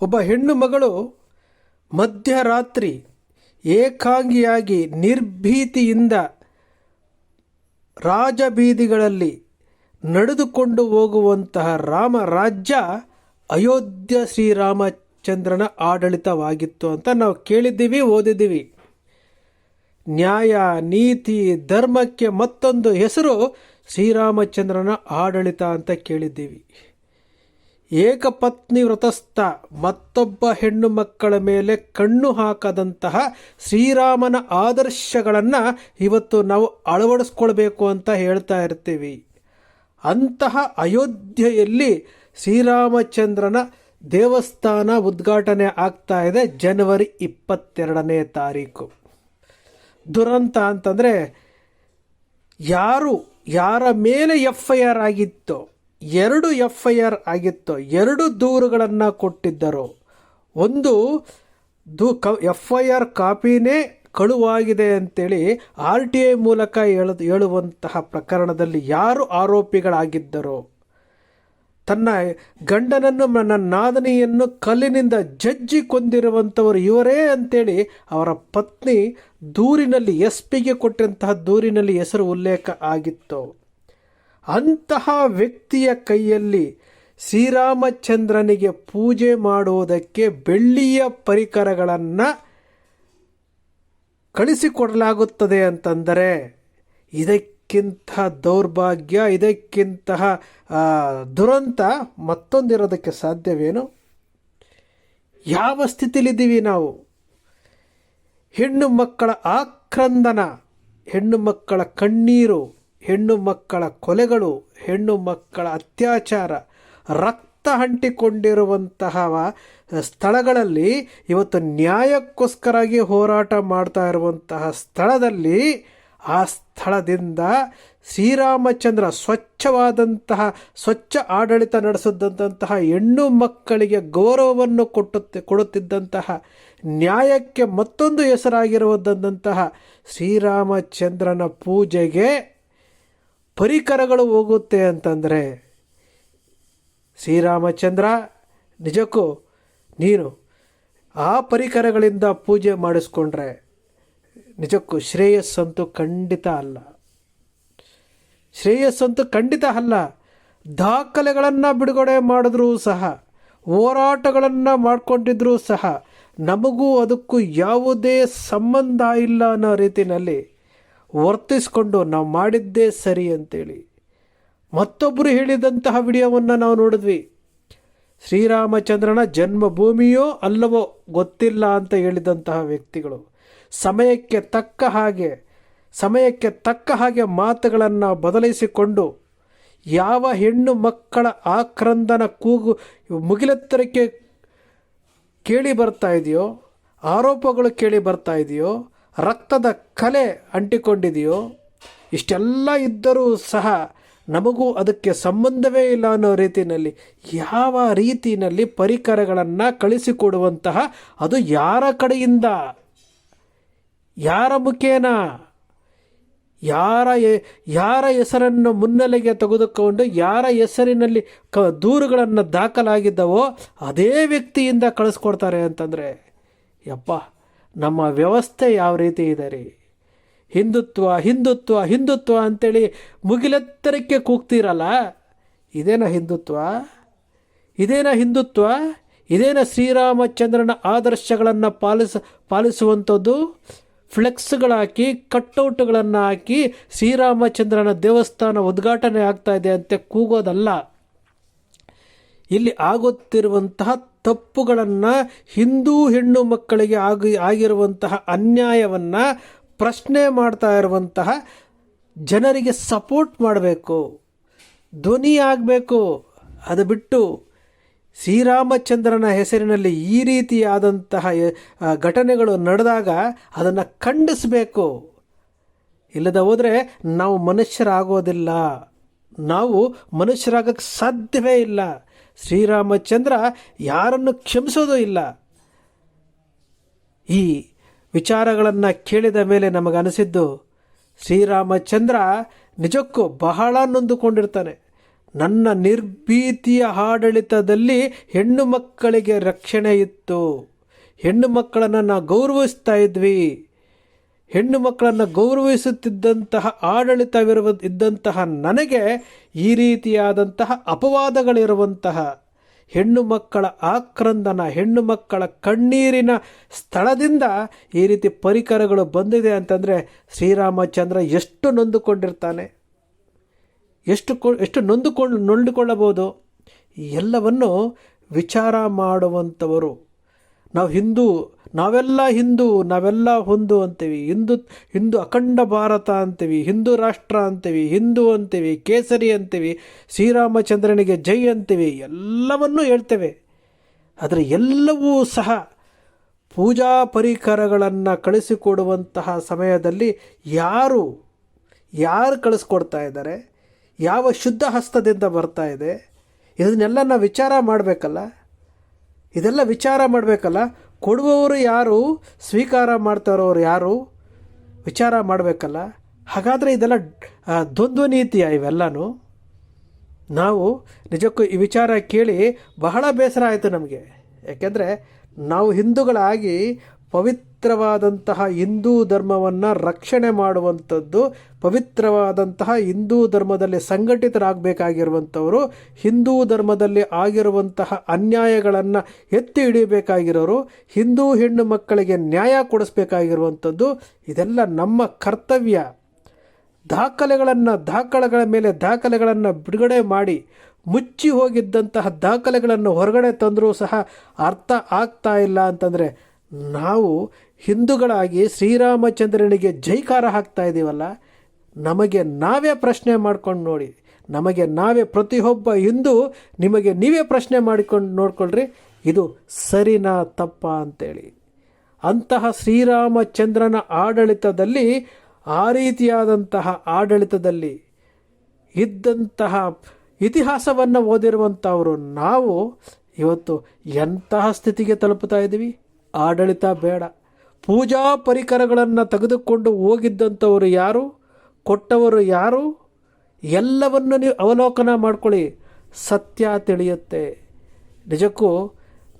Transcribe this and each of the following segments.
ಒಬ್ಬ ಹೆಣ್ಣು ಮಗಳು ಮಧ್ಯರಾತ್ರಿ ಏಕಾಂಗಿಯಾಗಿ ನಿರ್ಭೀತಿಯಿಂದ ರಾಜಬೀದಿಗಳಲ್ಲಿ ನಡೆದುಕೊಂಡು ಹೋಗುವಂತಹ ರಾಮ ರಾಜ್ಯ ಅಯೋಧ್ಯ ಶ್ರೀರಾಮಚಂದ್ರನ ಆಡಳಿತವಾಗಿತ್ತು ಅಂತ ನಾವು ಕೇಳಿದ್ದೀವಿ, ಓದಿದ್ದೀವಿ. ನ್ಯಾಯ, ನೀತಿ, ಧರ್ಮಕ್ಕೆ ಮತ್ತೊಂದು ಹೆಸರು ಶ್ರೀರಾಮಚಂದ್ರನ ಆಡಳಿತ ಅಂತ ಕೇಳಿದ್ದೀವಿ. ಏಕಪತ್ನಿ ವ್ರತಸ್ಥ ಮತ್ತೊಬ್ಬ ಹೆಣ್ಣು ಮಕ್ಕಳ ಮೇಲೆ ಕಣ್ಣು ಹಾಕದಂತಹ ಶ್ರೀರಾಮನ ಆದರ್ಶಗಳನ್ನು ಇವತ್ತು ನಾವು ಅಳವಡಿಸ್ಕೊಳ್ಬೇಕು ಅಂತ ಹೇಳ್ತಾ ಇರ್ತೀವಿ. ಅಂತಹ ಅಯೋಧ್ಯೆಯಲ್ಲಿ ಶ್ರೀರಾಮಚಂದ್ರನ ದೇವಸ್ಥಾನ ಉದ್ಘಾಟನೆ ಆಗ್ತಾ ಇದೆ ಜನವರಿ ಇಪ್ಪತ್ತೆರಡನೇ ತಾರೀಕು. ದುರಂತ ಅಂತಂದರೆ ಯಾರು, ಯಾರ ಮೇಲೆ ಎಫ್ ಐ ಆರ್ ಆಗಿತ್ತೋ ಎರಡು ಎಫ್ ಐ ಆರ್ ಆಗಿತ್ತು. ಎರಡು ದೂರುಗಳನ್ನು ಕೊಟ್ಟಿದ್ದರು. ಒಂದು ದೂ ಕ ಎಫ್ ಐ ಆರ್ ಕಾಪಿನೇ ಕಳುವಾಗಿದೆ ಅಂತೇಳಿ ಆರ್ ಟಿ ಐ ಮೂಲಕ ಹೇಳ, ಹೇಳುವಂತಹ ಪ್ರಕರಣದಲ್ಲಿ ಯಾರು ಆರೋಪಿಗಳಾಗಿದ್ದರು? ತನ್ನ ಗಂಡನನ್ನು, ನನ್ನ ನಾದನಿಯನ್ನು ಕಲ್ಲಿನಿಂದ ಜಜ್ಜಿ ಕೊಂದಿರುವಂಥವರು ಇವರೇ ಅಂತೇಳಿ ಅವರ ಪತ್ನಿ ದೂರಿನಲ್ಲಿ, ಎಸ್ ಪಿಗೆ ಕೊಟ್ಟಂತಹ ದೂರಿನಲ್ಲಿ ಹೆಸರು ಉಲ್ಲೇಖ ಆಗಿತ್ತು. ಅಂತಹ ವ್ಯಕ್ತಿಯ ಕೈಯಲ್ಲಿ ಶ್ರೀರಾಮಚಂದ್ರನಿಗೆ ಪೂಜೆ ಮಾಡುವುದಕ್ಕೆ ಬೆಳ್ಳಿಯ ಪರಿಕರಗಳನ್ನು ಕಳಿಸಿಕೊಡಲಾಗುತ್ತದೆ ಅಂತಂದರೆ ಇದಕ್ಕಿಂತ ದೌರ್ಭಾಗ್ಯ, ಇದಕ್ಕಿಂತಹ ದುರಂತ ಮತ್ತೊಂದಿರೋದಕ್ಕೆ ಸಾಧ್ಯವೇನು? ಯಾವ ಸ್ಥಿತಿಲಿದ್ದೀವಿ ನಾವು? ಹೆಣ್ಣು ಮಕ್ಕಳ ಆಕ್ರಂದನ, ಹೆಣ್ಣು ಮಕ್ಕಳ ಕಣ್ಣೀರು ಹೆಣ್ಣು ಮಕ್ಕಳ ಕೊಲೆಗಳು, ಹೆಣ್ಣು ಮಕ್ಕಳ ಅತ್ಯಾಚಾರ, ರಕ್ತ ಅಂಟಿಕೊಂಡಿರುವಂತಹ ಸ್ಥಳಗಳಲ್ಲಿ ಇವತ್ತು ನ್ಯಾಯಕ್ಕೋಸ್ಕರಾಗಿ ಹೋರಾಟ ಮಾಡ್ತಾ ಇರುವಂತಹ ಸ್ಥಳದಲ್ಲಿ ಆ ಸ್ಥಳದಿಂದ ಶ್ರೀರಾಮಚಂದ್ರ ಸ್ವಚ್ಛವಾದಂತಹ, ಸ್ವಚ್ಛ ಆಡಳಿತ ನಡೆಸಿದಂತಹ ಹೆಣ್ಣು ಮಕ್ಕಳಿಗೆ ಗೌರವವನ್ನು ಕೊಟ್ಟುತ್ತೆ, ಕೊಡುತ್ತಿದ್ದಂತಹ, ನ್ಯಾಯಕ್ಕೆ ಮತ್ತೊಂದು ಹೆಸರಾಗಿರುವುದಂತಹ ಶ್ರೀರಾಮಚಂದ್ರನ ಪೂಜೆಗೆ ಪರಿಕರಗಳು ಹೋಗುತ್ತೆ ಅಂತಂದರೆ ಶ್ರೀರಾಮಚಂದ್ರ, ನಿಜಕ್ಕೂ ನೀನು ಆ ಪರಿಕರಗಳಿಂದ ಪೂಜೆ ಮಾಡಿಸ್ಕೊಂಡ್ರೆ ನಿಜಕ್ಕೂ ಶ್ರೇಯಸ್ಸಂತೂ ಖಂಡಿತ ಅಲ್ಲ. ಶ್ರೇಯಸ್ಸಂತೂ ಖಂಡಿತ ಅಲ್ಲ. ದಾಖಲೆಗಳನ್ನು ಬಿಡುಗಡೆ ಮಾಡಿದ್ರೂ ಸಹ, ಹೋರಾಟಗಳನ್ನು ಮಾಡಿಕೊಂಡಿದ್ರೂ ಸಹ ನಮಗೂ ಅದಕ್ಕೂ ಯಾವುದೇ ಸಂಬಂಧ ಇಲ್ಲ ಅನ್ನೋ ರೀತಿಯಲ್ಲಿ ವರ್ತಿಸ್ಕೊಂಡು ನಾವು ಮಾಡಿದ್ದೇ ಸರಿ ಅಂತೇಳಿ ಮತ್ತೊಬ್ಬರು ಹೇಳಿದಂತಹ ವಿಡಿಯೋವನ್ನು ನಾವು ನೋಡಿದ್ವಿ. ಶ್ರೀರಾಮಚಂದ್ರನ ಜನ್ಮಭೂಮಿಯೋ ಅಲ್ಲವೋ ಗೊತ್ತಿಲ್ಲ ಅಂತ ಹೇಳಿದಂತಹ ವ್ಯಕ್ತಿಗಳು. ಸಮಯಕ್ಕೆ ತಕ್ಕ ಹಾಗೆ, ಸಮಯಕ್ಕೆ ತಕ್ಕ ಹಾಗೆ ಮಾತುಗಳನ್ನು ಬದಲಿಸಿಕೊಂಡು ಯಾವ ಹೆಣ್ಣು ಮಕ್ಕಳ ಆಕ್ರಂದನ ಕೂಗು, ಮುಗಿಲೆತ್ತರಕ್ಕೆ ಕೇಳಿ ಬರ್ತಾ ಇದೆಯೋ, ಆರೋಪಗಳು ಕೇಳಿ ಬರ್ತಾ ಇದೆಯೋ ರಕ್ತದ ಕಲೆ ಅಂಟಿಕೊಂಡಿದೆಯೋ, ಇಷ್ಟೆಲ್ಲ ಇದ್ದರೂ ಸಹ ನಮಗೂ ಅದಕ್ಕೆ ಸಂಬಂಧವೇ ಇಲ್ಲ ಅನ್ನೋ ರೀತಿಯಲ್ಲಿ ಯಾವ ರೀತಿಯಲ್ಲಿ ಪರಿಕರಗಳನ್ನು ಕಳಿಸಿಕೊಡುವಂತಹ ಅದು ಯಾರ ಕಡೆಯಿಂದ? ಯಾರ ಮುಖೇನ? ಯಾರ ಯಾರ ಹೆಸರನ್ನು ಮುನ್ನೆಲೆಗೆ ತೆಗೆದುಕೊಂಡು ಯಾರ ಹೆಸರಿನಲ್ಲಿ ಕ, ದೂರುಗಳನ್ನು ದಾಖಲಾಗಿದ್ದವೋ, ಅದೇ ವ್ಯಕ್ತಿಯಿಂದ ಕಳಿಸ್ಕೊಡ್ತಾರೆ ಅಂತಂದರೆ, ಯಪ್ಪ! ನಮ್ಮ ವ್ಯವಸ್ಥೆ ಯಾವ ರೀತಿ ಇದೆ ರೀ? ಹಿಂದುತ್ವ ಹಿಂದುತ್ವ ಹಿಂದುತ್ವ ಅಂತೇಳಿ ಮುಗಿಲೆತ್ತರಕ್ಕೆ ಕೂಗ್ತೀರಲ್ಲ? ಇದೇನ ಹಿಂದುತ್ವ? ಇದೇನ ಹಿಂದುತ್ವ? ಇದೇನ ಶ್ರೀರಾಮಚಂದ್ರನ ಆದರ್ಶಗಳನ್ನು ಪಾಲಿಸ, ಪಾಲಿಸುವಂಥದ್ದು? ಫ್ಲೆಕ್ಸ್ಗಳಾಕಿ ಹಾಕಿ ಹಾಕಿ ಶ್ರೀರಾಮಚಂದ್ರನ ದೇವಸ್ಥಾನ ಉದ್ಘಾಟನೆ ಆಗ್ತಾಯಿದೆ ಅಂತ ಕೂಗೋದಲ್ಲ. ಇಲ್ಲಿ ಆಗುತ್ತಿರುವಂತಹ ತಪ್ಪುಗಳನ್ನು ಹಿಂದೂ ಹೆಣ್ಣು ಮಕ್ಕಳಿಗೆ ಆಗಿ, ಆಗಿರುವಂತಹ ಅನ್ಯಾಯವನ್ನು ಪ್ರಶ್ನೆ ಮಾಡ್ತಾ ಇರುವಂತಹ ಜನರಿಗೆ ಸಪೋರ್ಟ್ ಮಾಡಬೇಕು. ಧ್ವನಿ ಆಗಬೇಕು. ಅದು ಬಿಟ್ಟು ಶ್ರೀರಾಮಚಂದ್ರನ ಹೆಸರಿನಲ್ಲಿ ಈ ರೀತಿಯಾದಂತಹ ಘಟನೆಗಳು ನಡೆದಾಗ ಅದನ್ನು ಖಂಡಿಸಬೇಕು. ಇಲ್ಲದ ಹೋದರೆ ನಾವು ಮನುಷ್ಯರಾಗೋದಿಲ್ಲ. ನಾವು ಮನುಷ್ಯರಾಗಕ್ಕೆ ಸಾಧ್ಯವೇ ಇಲ್ಲ. ಶ್ರೀರಾಮಚಂದ್ರ ಯಾರನ್ನು ಕ್ಷಮಿಸೋದೂ ಇಲ್ಲ. ಈ ವಿಚಾರಗಳನ್ನು ಕೇಳಿದ ಮೇಲೆ ನಮಗನಿಸಿದ್ದು, ಶ್ರೀರಾಮಚಂದ್ರ ನಿಜಕ್ಕೂ ಬಹಳ ನೊಂದುಕೊಂಡಿರ್ತಾನೆ. ನನ್ನ ನಿರ್ಭೀತಿಯ ಆಡಳಿತದಲ್ಲಿ ಹೆಣ್ಣು ಮಕ್ಕಳಿಗೆ ರಕ್ಷಣೆ ಇತ್ತು. ಹೆಣ್ಣು ಮಕ್ಕಳನ್ನು ನಾವು ಗೌರವಿಸ್ತಾ ಇದ್ವಿ. ಹೆಣ್ಣು ಮಕ್ಕಳನ್ನು ಗೌರವಿಸುತ್ತಿದ್ದಂತಹ ಆಡಳಿತವಿರುವ, ಇದ್ದಂತಹ ನನಗೆ ಈ ರೀತಿಯಾದಂತಹ ಅಪವಾದಗಳಿರುವಂತಹ ಹೆಣ್ಣು ಮಕ್ಕಳ ಆಕ್ರಂದನ, ಹೆಣ್ಣು ಮಕ್ಕಳ ಕಣ್ಣೀರಿನ ಸ್ಥಳದಿಂದ ಈ ರೀತಿ ಪರಿಕರಗಳು ಬಂದಿದೆ ಅಂತಂದರೆ ಶ್ರೀರಾಮಚಂದ್ರ ಎಷ್ಟು ನೊಂದುಕೊಂಡಿರ್ತಾನೆ. ಎಷ್ಟು ಎಷ್ಟು ನೊಂದುಕೊಂಡು ನೊಂದುಕೊಳ್ಳಬಹುದು? ಎಲ್ಲವನ್ನು ವಿಚಾರ ಮಾಡುವಂಥವರು. ನಾವು ಹಿಂದೂ ನಾವೆಲ್ಲ ಹಿಂದೂ, ನಾವೆಲ್ಲ ಹೊಂದು ಅಂತೀವಿ. ಹಿಂದೂ ಹಿಂದೂ ಅಖಂಡ ಭಾರತ ಅಂತೀವಿ. ಹಿಂದೂ ರಾಷ್ಟ್ರ ಅಂತೀವಿ. ಹಿಂದೂ ಅಂತೀವಿ. ಕೇಸರಿ ಅಂತೀವಿ. ಶ್ರೀರಾಮಚಂದ್ರನಿಗೆ ಜೈ ಅಂತೀವಿ. ಎಲ್ಲವನ್ನೂ ಹೇಳ್ತೇವೆ. ಆದರೆ ಎಲ್ಲವೂ ಸಹ ಪೂಜಾ ಪರಿಕರಗಳನ್ನು ಕಳಿಸಿಕೊಡುವಂತಹ ಸಮಯದಲ್ಲಿ ಯಾರು ಯಾರು ಕಳಿಸ್ಕೊಡ್ತಾ ಇದ್ದಾರೆ? ಯಾವ ಶುದ್ಧ ಹಸ್ತದಿಂದ ಬರ್ತಾ ಇದೆ? ಇದನ್ನೆಲ್ಲ ನಾವು ವಿಚಾರ ಮಾಡಬೇಕಲ್ಲ? ಇದೆಲ್ಲ ವಿಚಾರ ಮಾಡಬೇಕಲ್ಲ? ಕೊಡುವವರು ಯಾರು, ಸ್ವೀಕಾರ ಮಾಡ್ತಾರೋರು ಯಾರು, ವಿಚಾರ ಮಾಡಬೇಕಲ್ಲ? ಹಾಗಾದರೆ ಇದೆಲ್ಲ ದ್ವಂದ್ವ ನೀತಿಯ ಇವೆಲ್ಲನೂ? ನಾವು ನಿಜಕ್ಕೂ ಈ ವಿಚಾರ ಕೇಳಿ ಬಹಳ ಬೇಸರ ಆಯಿತು ನಮಗೆ. ಯಾಕೆಂದರೆ ನಾವು ಹಿಂದೂಗಳಾಗಿ ಪವಿತ್ರವಾದಂತಹ ಹಿಂದೂ ಧರ್ಮವನ್ನು ರಕ್ಷಣೆ ಮಾಡುವಂಥದ್ದು, ಪವಿತ್ರವಾದಂತಹ ಹಿಂದೂ ಧರ್ಮದಲ್ಲಿ ಸಂಘಟಿತರಾಗಬೇಕಾಗಿರುವಂಥವರು, ಹಿಂದೂ ಧರ್ಮದಲ್ಲಿ ಆಗಿರುವಂತಹ ಅನ್ಯಾಯಗಳನ್ನು ಎತ್ತಿ ಹಿಡಿಯಬೇಕಾಗಿರೋರು, ಹಿಂದೂ ಹೆಣ್ಣು ಮಕ್ಕಳಿಗೆ ನ್ಯಾಯ ಕೊಡಿಸ್ಬೇಕಾಗಿರುವಂಥದ್ದು, ಇದೆಲ್ಲ ನಮ್ಮ ಕರ್ತವ್ಯ. ದಾಖಲೆಗಳನ್ನು, ದಾಖಲೆಗಳ ಮೇಲೆ ದಾಖಲೆಗಳನ್ನು ಬಿಡುಗಡೆ ಮಾಡಿ, ಮುಚ್ಚಿ ಹೋಗಿದ್ದಂತಹ ದಾಖಲೆಗಳನ್ನು ಹೊರಗಡೆ ತಂದರೂ ಸಹ ಅರ್ಥ ಆಗ್ತಾ ಇಲ್ಲ ಅಂತಂದರೆ ನಾವು ಹಿಂದೂಗಳಾಗಿ ಶ್ರೀರಾಮಚಂದ್ರನಿಗೆ ಜೈಕಾರ ಹಾಕ್ತಾ ಇದ್ದೀವಲ್ಲ ನಮಗೆ ನಾವೇ ಪ್ರಶ್ನೆ ಮಾಡ್ಕೊಂಡು ನೋಡಿ, ನಮಗೆ ನಾವೇ ಪ್ರತಿಯೊಬ್ಬ ಹಿಂದೂ, ನಿಮಗೆ ನೀವೇ ಪ್ರಶ್ನೆ ಮಾಡಿಕೊಂಡು ನೋಡ್ಕೊಳ್ರಿ, ಇದು ಸರಿನಾ ತಪ್ಪಾ ಅಂತೇಳಿ. ಅಂತಹ ಶ್ರೀರಾಮಚಂದ್ರನ ಆಡಳಿತದಲ್ಲಿ, ಆ ರೀತಿಯಾದಂತಹ ಆಡಳಿತದಲ್ಲಿ ಇದ್ದಂತಹ ಇತಿಹಾಸವನ್ನು ಓದಿರುವಂಥವರು ನಾವು ಇವತ್ತು ಎಂತಹ ಸ್ಥಿತಿಗೆ ತಲುಪುತ್ತಾ ಇದ್ದೀವಿ ಆಡಳಿತ ಬೇಡ. ಪೂಜಾ ಪರಿಕರಗಳನ್ನು ತೆಗೆದುಕೊಂಡು ಹೋಗಿದ್ದಂಥವರು ಯಾರು? ಕೊಟ್ಟವರು ಯಾರು? ಎಲ್ಲವನ್ನು ನೀವು ಅವಲೋಕನ ಮಾಡ್ಕೊಳ್ಳಿ. ಸತ್ಯ ತಿಳಿಯುತ್ತೆ. ನಿಜಕ್ಕೂ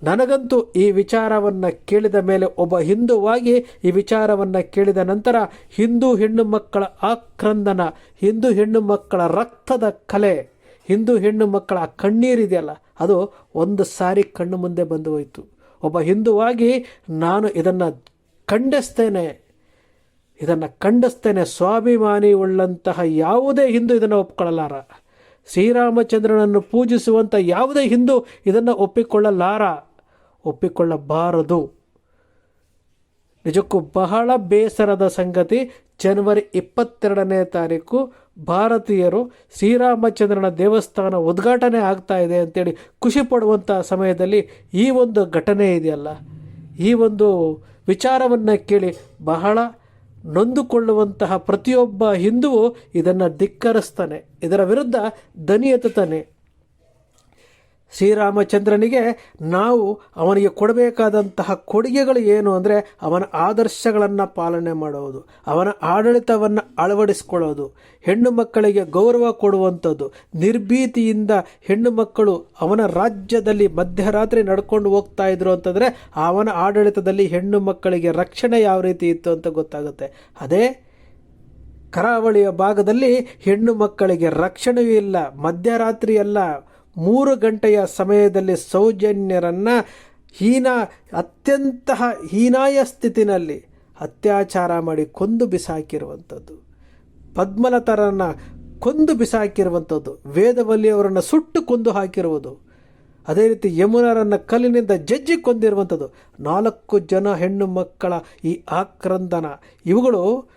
ನನಗಂತೂ ಈ ವಿಚಾರವನ್ನು ಕೇಳಿದ ಮೇಲೆ ಒಬ್ಬ ಹಿಂದುವಾಗಿ ಈ ವಿಚಾರವನ್ನು ಕೇಳಿದ ನಂತರ ಹಿಂದೂ ಹೆಣ್ಣು ಮಕ್ಕಳ ಆಕ್ರಂದನ, ಹಿಂದೂ ಹೆಣ್ಣು ಮಕ್ಕಳ ರಕ್ತದ ಕಲೆ, ಹಿಂದೂ ಹೆಣ್ಣು ಮಕ್ಕಳ ಕಣ್ಣೀರಿದೆಯಲ್ಲ ಅದು ಒಂದು ಸಾರಿ ಕಣ್ಣು ಮುಂದೆ ಬಂದು ಹೋಯಿತು. ಒಬ್ಬ ಹಿಂದುವಾಗಿ ನಾನು ಇದನ್ನು ಖಂಡಿಸ್ತೇನೆ. ಇದನ್ನು ಖಂಡಿಸ್ತೇನೆ. ಸ್ವಾಭಿಮಾನಿ ಉಳ್ಳಂತಹ ಯಾವುದೇ ಹಿಂದೂ ಇದನ್ನು ಒಪ್ಕೊಳ್ಳಲಾರ. ಶ್ರೀರಾಮಚಂದ್ರನನ್ನು ಪೂಜಿಸುವಂಥ ಯಾವುದೇ ಹಿಂದೂ ಇದನ್ನು ಒಪ್ಪಿಕೊಳ್ಳಲಾರ. ಒಪ್ಪಿಕೊಳ್ಳಬಾರದು. ನಿಜಕ್ಕೂ ಬಹಳ ಬೇಸರದ ಸಂಗತಿ. ಜನವರಿ ಇಪ್ಪತ್ತೆರಡನೇ ತಾರೀಕು ಭಾರತೀಯರು ಶ್ರೀರಾಮಚಂದ್ರನ ದೇವಸ್ಥಾನ ಉದ್ಘಾಟನೆ ಆಗ್ತಾ ಇದೆ ಅಂತೇಳಿ ಖುಷಿ ಪಡುವಂಥ ಸಮಯದಲ್ಲಿ ಈ ಒಂದು ಘಟನೆ ಇದೆಯಲ್ಲ. ಈ ಒಂದು ವಿಚಾರವನ್ನು ಕೇಳಿ ಬಹಳ ನೊಂದುಕೊಳ್ಳುವಂತಹ ಪ್ರತಿಯೊಬ್ಬ ಹಿಂದುವು ಇದನ್ನು ಧಿಕ್ಕರಿಸ್ತಾನೆ. ಇದರ ವಿರುದ್ಧ ದನಿ ಎತ್ತುತ್ತಾನೆ ಶ್ರೀರಾಮಚಂದ್ರನಿಗೆ ನಾವು ಅವನಿಗೆ ಕೊಡಬೇಕಾದಂತಹ ಕೊಡುಗೆಗಳು ಏನು ಅಂದರೆ ಅವನ ಆದರ್ಶಗಳನ್ನು ಪಾಲನೆ ಮಾಡುವುದು ಅವನ ಆಡಳಿತವನ್ನು ಅಳವಡಿಸಿಕೊಳ್ಳೋದು, ಹೆಣ್ಣು ಮಕ್ಕಳಿಗೆ ಗೌರವ ಕೊಡುವಂಥದ್ದು, ನಿರ್ಭೀತಿಯಿಂದ ಹೆಣ್ಣು ಮಕ್ಕಳು ಅವನ ರಾಜ್ಯದಲ್ಲಿ ಮಧ್ಯರಾತ್ರಿ ನಡ್ಕೊಂಡು ಹೋಗ್ತಾ ಇದ್ರು ಅಂತಂದರೆ ಅವನ ಆಡಳಿತದಲ್ಲಿ ಹೆಣ್ಣು ಮಕ್ಕಳಿಗೆ ರಕ್ಷಣೆ ಯಾವ ರೀತಿ ಇತ್ತು ಅಂತ ಗೊತ್ತಾಗುತ್ತೆ. ಅದೇ ಕರಾವಳಿಯ ಭಾಗದಲ್ಲಿ ಹೆಣ್ಣು ಮಕ್ಕಳಿಗೆ ರಕ್ಷಣೆಯೂ ಇಲ್ಲ, ಮಧ್ಯರಾತ್ರಿ ಎಲ್ಲ ಮೂರು ಗಂಟೆಯ ಸಮಯದಲ್ಲಿ ಸೌಜನ್ಯರನ್ನು ಹೀನ ಅತ್ಯಂತ ಹೀನಾಯ ಸ್ಥಿತಿನಲ್ಲಿ ಅತ್ಯಾಚಾರ ಮಾಡಿ ಕೊಂದು ಬಿಸಾಕಿರುವಂಥದ್ದು. ಪದ್ಮಲತರನ್ನು ಕೊಂದು ಬಿಸಾಕಿರುವಂಥದ್ದು. ವೇದವಲ್ಲಿ ಅವರನ್ನು ಸುಟ್ಟು ಕೊಂದು ಹಾಕಿರುವುದು. ಅದೇ ರೀತಿ ಯಮುನರನ್ನು ಕಲ್ಲಿನಿಂದ ಜಜ್ಜಿ ಕೊಂದಿರುವಂಥದ್ದು. ನಾಲ್ಕು ಜನ ಹೆಣ್ಣು ಮಕ್ಕಳ ಈ ಆಕ್ರಂದನ. ಇವುಗಳು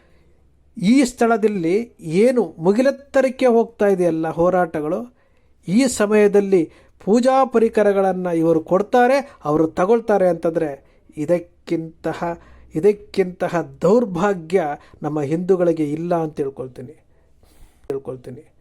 ಈ ಸ್ಥಳದಲ್ಲಿ ಏನು ಮುಗಿಲೆತ್ತರಕ್ಕೆ ಹೋಗ್ತಾ ಇದೆಯಲ್ಲ ಹೋರಾಟಗಳು? ಈ ಸಮಯದಲ್ಲಿ ಪೂಜಾ ಪರಿಕರಗಳನ್ನು ಇವರು ಕೊಡ್ತಾರೆ, ಅವರು ತಗೊಳ್ತಾರೆ ಅಂತಂದರೆ ಇದಕ್ಕಿಂತಹ ಇದಕ್ಕಿಂತಹ ದೌರ್ಭಾಗ್ಯ ನಮ್ಮ ಹಿಂದೂಗಳಿಗೆ ಇಲ್ಲ ಅಂತ ತಿಳ್ಕೊಳ್ತೀನಿ. ತಿಳ್ಕೊಳ್ತೀನಿ.